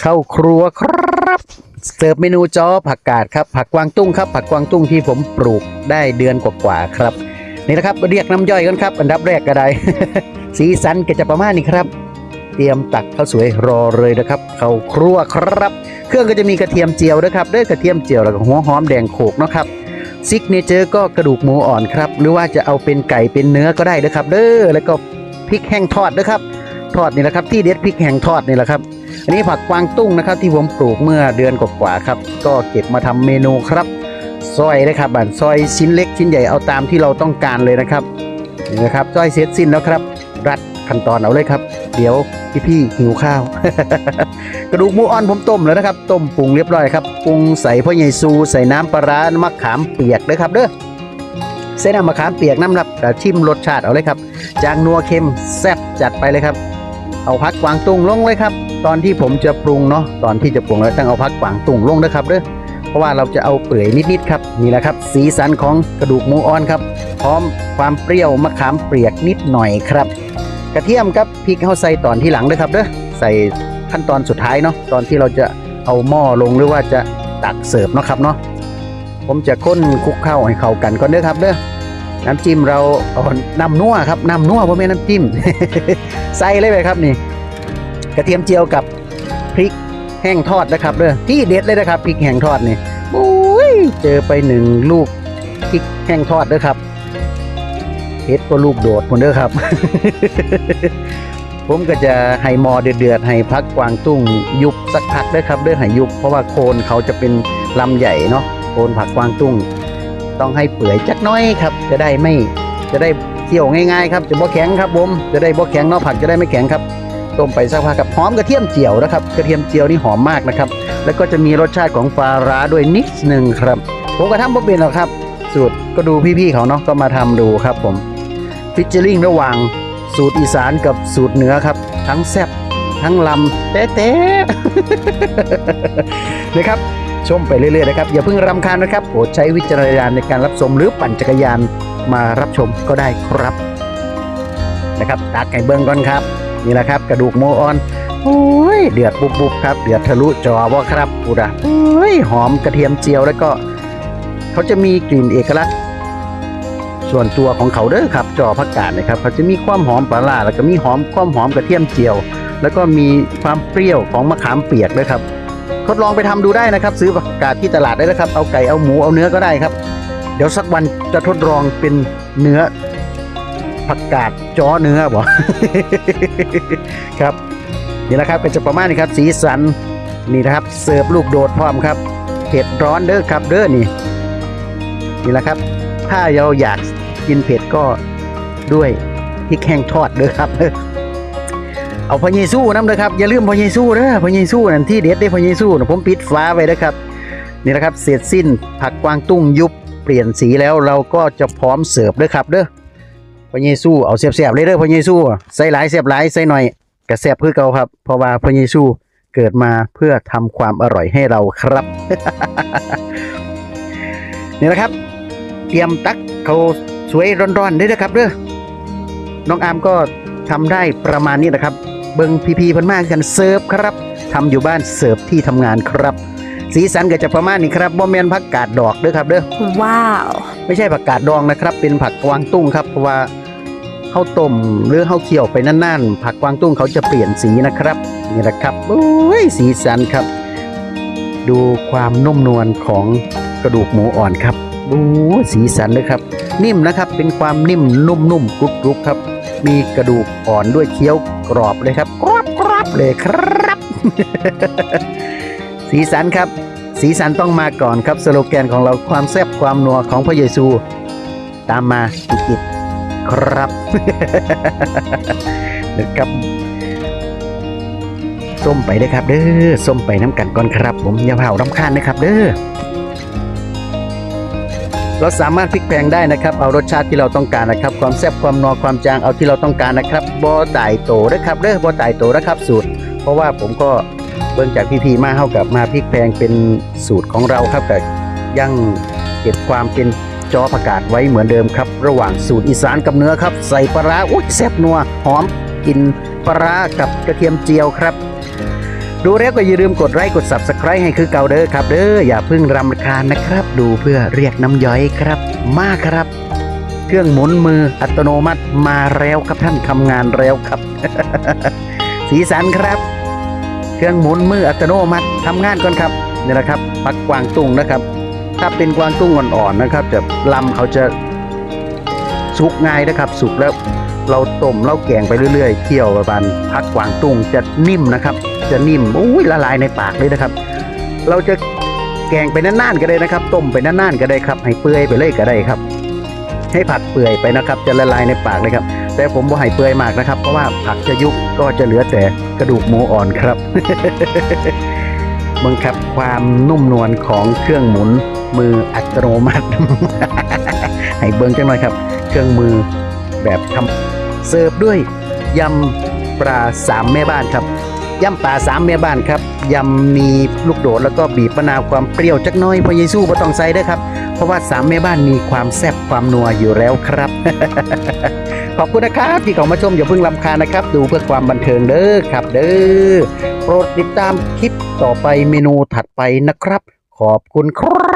เข้าครัวครับ เสิร์ฟเมนูจอผักกาดครับ ผักกวางตุ้งครับ ผักกวางตุ้งที่ผมปลูกได้เดือนกว่าๆครับ นี่นะครับ เรียกน้ำย่อยกันครับ อันดับแรกก็ได้ สีสันก็จะประมาณนี้ครับ เตรียมตักข้าวสวยรอเลยนะครับ เข้าครัวครับ เครื่องก็จะมีกระเทียมเจียวนะครับด้วยกระเทียมเจียวแล้วก็หัวหอมแดงโขกเนาะครับซิกเนเจอร์ก็กระดูกหมูอ่อนครับ หรือว่าจะเอาเป็นไก่เป็นเนื้อก็ได้นะครับ เด้อแล้วก็พริกแห้งทอดนะครับ ทอดนี่แหละครับ ที่เด็ดพริกแห้งทอดนี่แหละครับ อันนี้ผักกวางตุ้งนะครับ ที่ผมปลูกเมื่อเดือนกว่าๆครับ ก็เก็บมาทำเมนูครับซอยนะครับบันซอยชิ้นเล็กชิ้นใหญ่เอาตามที่เราต้องการเลยนะครับนี่นะครับซอยเสร็จสิ้นแล้วครับ รัดขั้นตอนเอาเลยครับ เดี๋ยวพี่ๆหิวข้าว กระดูกหมูอ่อนผมต้มแล้วนะครับ ต้มปรุงเรียบร้อยครับปรุงใส่พ่อใหญ่ซูใส่น้ำปลาร้ามะขามเปียกเลยครับเด้อใส่น้ำมะขามเปียกน้ำรับแต่ชิมรสชาติเอาเลยครับ จางนัวเค็มแซ่บจัดไปเลยครับ เอาพักกวางตุ้งลงเลยครับ ตอนที่ผมจะปรุงเนาะตอนที่จะปรุงแล้วต้องเอาพักกวางตุ้งลงนะครับเด้อเพราะว่าเราจะเอาเปื่อยนิดๆครับนี่แหละครับ สีสันของกระดูกหมูอ่อนครับ พร้อมความเปรี้ยวมะขามเปียกนิดหน่อยครับ กระเทียมครับพริกเข้าใส่ตอนที่หลังด้วยครับเด้อใส่ขั้นตอนสุดท้ายเนาะตอนที่เราจะเอาหม้อลงหรือว่าจะตักเสิร์ฟเนาะครับเนาะผมจะค้นคลุกเข้าให้เข้ากันก่อนเด้อครับเด้อน้ำจิ้มเราเอาน้ำนัวครับน้ำนัวเพราะไม่น้ำจิ้ม ใส่เลยไปครับนี่ กระเทียมเจียวกับพริกแห้งทอดนะครับเด้อที่เด็ดเลยนะครับพริกแห้งทอดนี่โอ้ยเจอไปหนึ่งลูกพริกแห้งทอดเด้อครับเฮ็ดก็ลูกโดดหมดเด้อครับ ผมก็จะให้มอเดือดๆให้พักกวางตุ้งยุบสักพักเด้อครับเด้อให้ยุบเพราะว่าโคนเขาจะเป็นลำใหญ่เนาะโคนผักกวางตุ้งต้องให้เปื่อยจักน้อยครับ จะได้ไม่จะได้เคี่ยวง่ายๆครับ จะบ่แข็งครับผมจะได้บ่แข็งเนาะผักจะได้ไม่แข็งครับ ต้มไปสักพักกับหอมกระเทียมเจียวนะครับ กระเทียมเจียวนี่หอมมากนะครับ แล้วก็จะมีรสชาติของปลาร้าด้วยนิดหนึ่งครับผมก็ทำบ่เป็นหรอกครับ สูตรก็ดูพี่ๆเขาเนาะก็มาทำดูครับผมฟิชเจอริงระหว่างสูตรอีสานกับสูตรเหนือครับ ทั้งแซ่บทั้งลำเต๊ะๆนะครับชมไปเรื่อยๆนะครับอย่าเพิ่งรำคาญนะครับโปรดใช้วิจารณญาณในการรับชมหรือปั่นจักรยานมารับชมก็ได้ครับนะครับตักไก่เบิ้งก่อนครับ นี่แหละครับ กระดูกโมออนโอ้ยเดือดบุบบุบครับ เดือดทะลุจอบ่ครับปูดะโอ้ยหอมกระเทียมเจียวแล้วก็ เขาจะมีกลิ่นเอกลักษณ์ส่วนตัวของเขาเด้อครับจอผักกาดนะครับเขาจะมีความหอมปลาร้าแล้วก็มีหอมความหอมกระเทียมเจียว แล้วก็มีความเปรี้ยวของมะขามเปียกด้วยครับทดลองไปทำดูได้นะครับ ซื้อผักกาดที่ตลาดได้นะครับเอาไก่เอาหมูเอาเนื้อก็ได้ครับ เดี๋ยวสักวันจะทดลองเป็นเนื้อ ผักกาดจ้อเนื้อบ่ครับนี่แหละครับก็จะประมาณนี้ครับ สีสันนี่นะครับ เสิร์ฟลูกโดดพร้อมครับเผ็ดร้อนเด้อครับเด้อนี่นี่แหละครับ ถ้าเราอยากกินเผ็ดก็ด้วยพริกแห้งทอดเด้อครับเอาพอเยซูน้ำเด้อครับอย่าลืมพอเยซูเด้อพอเยซูนั่นที่เด็ดได้พอเยซูนะผมปิดฟ้าไว้เด้อครับนี่แหละครับเสร็จสิ้นผักกวางตุ้งยุบเปลี่ยนสีแล้วเราก็จะพร้อมเสิร์ฟเด้อครับเด้อ อเยซูเอาเสียบๆเลยเด้อพอเยซูใส่หลายเสียบหลายใส่หน่อยกระแสบเพื่อเก่าครับ เพราะว่าพอเยซูเกิดมาเพื่อทำความอร่อยให้เราครับ นี่แหละครับ เตรียมตักเขาสวยร้อนๆได้นะครับเด้อน้องอามก็ทำได้ประมาณนี้นะครับ เบิงพีพีเพันมากกันเสิร์ฟครับทำอยู่บ้านเสิร์ฟที่ทำงานครับ สีสันก็จะประมาณนี้ครับบ่แมนผักกาดดอกเด้อครับเด้อว้าว ไม่ใช่ผักกาดดองนะครับ เป็นผักกวางตุ้งครับเพราะว่า ข้าวต้มหรือข้าวเคี่ยวไปนานๆ ผักกวางตุ้งเขาจะเปลี่ยนสีนะครับนี่แหละครับโอ้ยสีสันครับ ดูความนุ่มนวลของกระดูกหมูอ่อนครับโอ้สีสันเลยครับ นิ่มนะครับเป็นความนิ่มนุ่มๆกรุบๆครับ มีกระดูกอ่อนด้วยเคี้ยวกรอบเลยครับกรอบกรอบเลยครับ สีสันครับ สีสันต้องมาก่อนครับสโลแกนของเราความแซ่บความนัวของพระเยซู ตามมาติดๆ ครับนะครับส้มไปเด้อครับ เด้อส้มไปน้ำกันก่อนครับ ผมอย่าเผารำคาญนะครับเด้อเราสามารถพลิกแพลงได้นะครับ เอารสชาติที่เราต้องการนะครับ ความแซ่บความนัวความจางเอาที่เราต้องการนะครับบ่ตายโตนะครับเด้อบ่ตายโตนะครับสูตร เพราะว่าผมก็เบิ่งจากพี่ๆมาเข้ากับมาพลิกแพลงเป็นสูตรของเราครับแต่ยังเก็บความเป็น จอประกาศไว้เหมือนเดิมครับ ระหว่างสูตรอีสานกับเนื้อครับ ใส่ปลาอุ้ยแซ่บนัวหอมกินปลากับกระเทียมเจียวครับ ดูแล้วก็อย่าลืมกดไลค์กด subscribe ให้คือเก่าเด้อครับเด้ออย่าเพิ่งรำคาญนะครับ ดูเพื่อเรียกน้ำย่อยครับ มากครับ เครื่องหมุนมืออัตโนมัติมาแล้วครับท่านทำงานแล้วครับ สีสันครับ เครื่องหมุนมืออัตโนมัติทำงานก่อนครับนี่แหละครับ ปักกวางตุงนะครับ ถ้าเป็นกวางตุ้งอ่อนๆนะครับจะลำเขาจะสุกง่ายนะครับ สุกแล้วเราต้มเราแกงไปเรื่อยๆเคี่ยวประมาณพักกวางตุ้งจะนิ่มนะครับ จะนิ่มอุ้ยละลายในปากเลยนะครับ เราจะแกงไปนานๆก็ได้นะครับ ต้มไปนานๆก็ได้ครับ ให้เปื่อยไปเลยก็ได้ครับ ให้ผักเปื่อยไปนะครับ จะละลายในปากเลยครับ แต่ผมบ่ให้เปื่อยมากนะครับ เพราะว่าผักจะยุบก็จะเหลือแต่กระดูกหมูอ่อนครับมึงครับความนุ่มนวลของเครื่องหมุน มืออัตโนมัติ ให้เบิ้งจังหน่อยครับ เครื่องมือแบบทำเสิร์ฟด้วยยำปลาสามแม่บ้านครับยำปลาสามแม่บ้านครับยำมีลูกโดดแล้วก็บีบมะนาวความเปรี้ยวจักน้อยพอเยซูบ่ต้องใส่เด้ครับ เพราะว่าสามแม่บ้านมีความแซ่บความนัวอยู่แล้วครับ ขอบคุณนะครับที่เข้ามาชมอย่าเพิ่งลำคานะครับ ดูเพื่อความบันเทิงเด้อครับ เด้อโปรดติดตามคลิปต่อไปเมนูถัดไปนะครับ ขอบคุณครับ